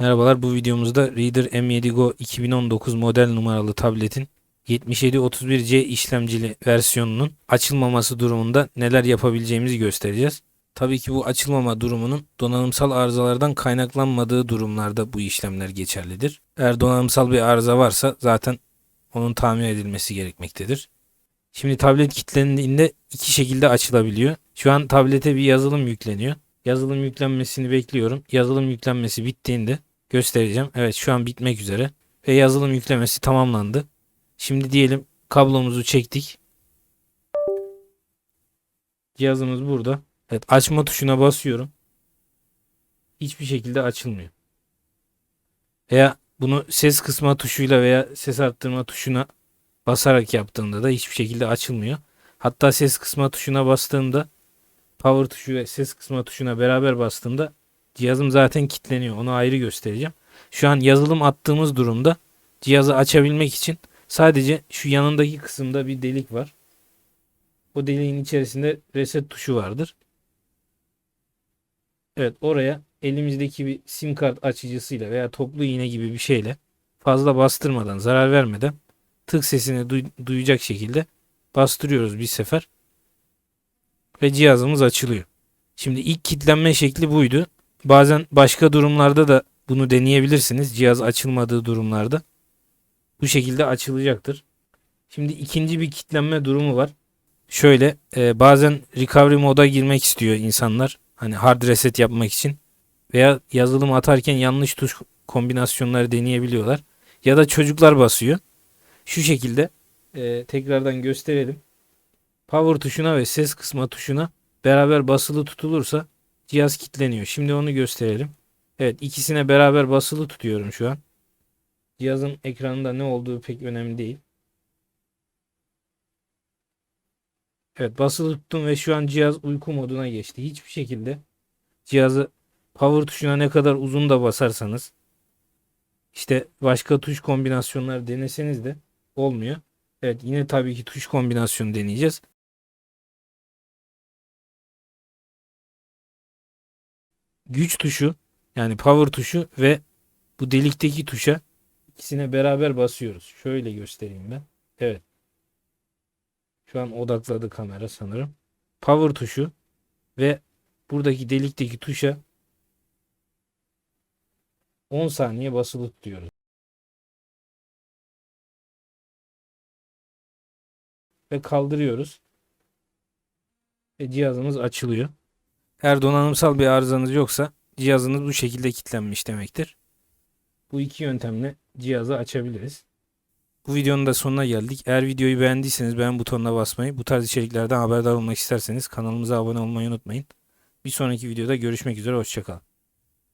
Merhabalar bu videomuzda Reader M7 Go 2019 model numaralı tabletin 7731C işlemcili versiyonunun açılmaması durumunda neler yapabileceğimizi göstereceğiz. Tabii ki bu açılmama durumunun donanımsal arızalardan kaynaklanmadığı durumlarda bu işlemler geçerlidir. Eğer donanımsal bir arıza varsa zaten onun tamir edilmesi gerekmektedir. Şimdi tablet kilitlendiğinde iki şekilde açılabiliyor. Şu an tablete bir yazılım yükleniyor. Yazılım yüklenmesini bekliyorum. Yazılım yüklenmesi bittiğinde göstereceğim. Evet şu an bitmek üzere. Ve yazılım yüklemesi tamamlandı. Şimdi diyelim kablomuzu çektik. Cihazımız burada. Evet açma tuşuna basıyorum. Hiçbir şekilde açılmıyor. Veya bunu ses kısma tuşuyla veya ses arttırma tuşuna basarak yaptığımda da hiçbir şekilde açılmıyor. Hatta ses kısma tuşuna bastığımda power tuşu ve ses kısma tuşuna beraber bastığımda cihazım zaten kilitleniyor. Onu ayrı göstereceğim. Şu an yazılım attığımız durumda cihazı açabilmek için sadece şu yanındaki kısımda bir delik var. O deliğin içerisinde reset tuşu vardır. Evet oraya elimizdeki bir sim kart açıcısıyla veya toplu iğne gibi bir şeyle fazla bastırmadan zarar vermeden tık sesini duy- duyacak şekilde bastırıyoruz bir sefer ve cihazımız açılıyor. Şimdi ilk kilitlenme şekli buydu. Bazen başka durumlarda da bunu deneyebilirsiniz. Cihaz açılmadığı durumlarda. Bu şekilde açılacaktır. Şimdi ikinci bir kilitlenme durumu var. Şöyle e, bazen recovery moda girmek istiyor insanlar. Hani hard reset yapmak için. Veya yazılım atarken yanlış tuş kombinasyonları deneyebiliyorlar. Ya da çocuklar basıyor. Şu şekilde e, tekrardan gösterelim. Power tuşuna ve ses kısma tuşuna beraber basılı tutulursa cihaz kilitleniyor. Şimdi onu gösterelim. Evet ikisine beraber basılı tutuyorum şu an. Cihazın ekranında ne olduğu pek önemli değil. Evet basılı tuttum ve şu an cihaz uyku moduna geçti. Hiçbir şekilde cihazı power tuşuna ne kadar uzun da basarsanız işte başka tuş kombinasyonları deneseniz de olmuyor. Evet yine tabii ki tuş kombinasyonu deneyeceğiz. Güç tuşu yani power tuşu ve bu delikteki tuşa ikisine beraber basıyoruz. Şöyle göstereyim ben. Evet. Şu an odakladı kamera sanırım. Power tuşu ve buradaki delikteki tuşa 10 saniye basılı tutuyoruz. Ve kaldırıyoruz. Ve cihazımız açılıyor. Eğer donanımsal bir arızanız yoksa cihazınız bu şekilde kilitlenmiş demektir. Bu iki yöntemle cihazı açabiliriz. Bu videonun da sonuna geldik. Eğer videoyu beğendiyseniz beğen butonuna basmayı, bu tarz içeriklerden haberdar olmak isterseniz kanalımıza abone olmayı unutmayın. Bir sonraki videoda görüşmek üzere, hoşçakalın.